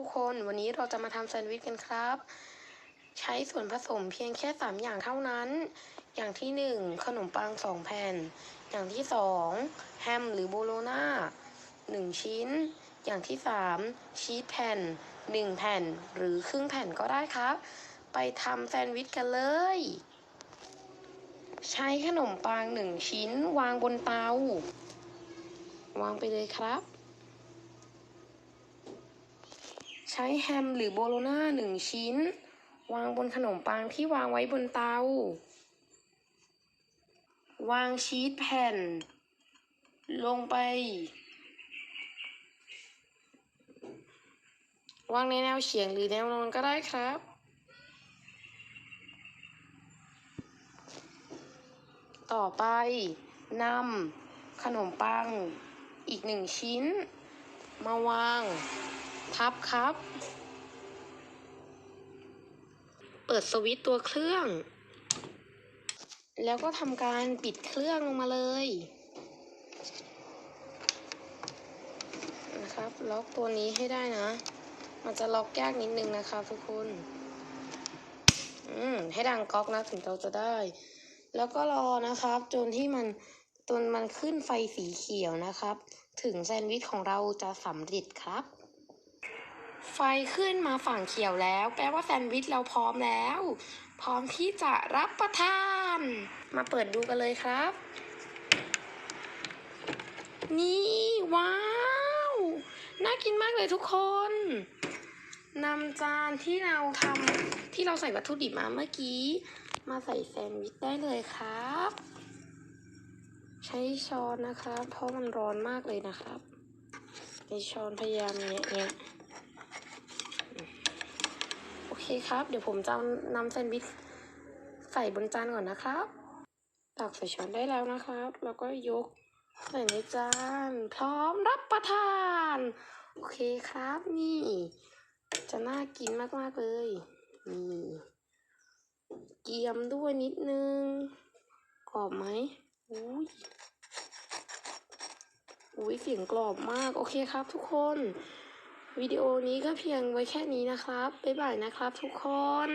ทุกคนวันนี้เราจะมาทำแซนด์วิชกันครับ ใช้ส่วนผสมเพียงแค่ 3 อย่างเท่านั้น อย่างที่ 1 ขนมปัง 2 แผ่น อย่างที่ 2 แฮมหรือโบโลนา1 ชิ้น อย่างที่ 3 ชีสแผ่น 1 แผ่นหรือครึ่งแผ่นก็ได้ครับ ไปทำแซนด์วิชกันเลย ใช้ขนมปัง 1 ชิ้นวางบนเตา วางไปเลยครับ ใช้แฮมหรือโบโลน่าหนึ่งชิ้น วางบนขนมปังที่วางไว้บนเตา วางชีสแผ่น ลงไป วางในแนวเฉียงหรือแนวนอนก็ได้ครับ ต่อไปนำขนมปังอีกหนึ่งชิ้น มาวาง ทับครับ เปิดสวิตตัวเครื่อง แล้วก็ทำการปิดเครื่องลงมาเลยนะครับ ล็อกตัวนี้ให้ได้นะ มันจะล็อกยากนิดนึงนะครับทุกคน อืม ให้ดังก๊อกนะถึงเราจะได้ แล้วก็รอนะครับ จนที่มันจนมันขึ้นไฟสีเขียวนะครับ ถึงแซนด์วิชของเราจะสำเร็จครับ ไฟขึ้นมาฝั่งเขียวแล้ว แปลว่าแซนด์วิชเราพร้อมแล้ว พร้อมที่จะรับประทาน มาเปิดดูกันเลยครับ นี่ว้าว น่ากินมากเลยทุกคนนำจานที่เราทำที่เราใส่วัตถุดิบมาเมื่อกี้ มาใส่แซนด์วิชได้เลยครับ ใช้ช้อนนะครับ เพราะมันร้อนมากเลยนะครับใช้ช้อนพยายามเนี้ยเนี้ย เคครับ เดี๋ยวผมจะนำแซนด์วิชใส่บนจานก่อนนะครับ ตักใส่ช้อนได้แล้วนะครับ แล้วก็ยกใส่ในจาน พร้อมรับประทาน โอเคครับ นี่ จะน่ากินมากๆเลย นี่เกียมด้วยนิดนึงกรอบไหมอุ้ยอุ้ยเสียงกรอบมาก โอเคครับทุกคน วิดีโอนี้ก็เพียงไว้แค่นี้นะครับ บ๊ายบายนะครับทุกคน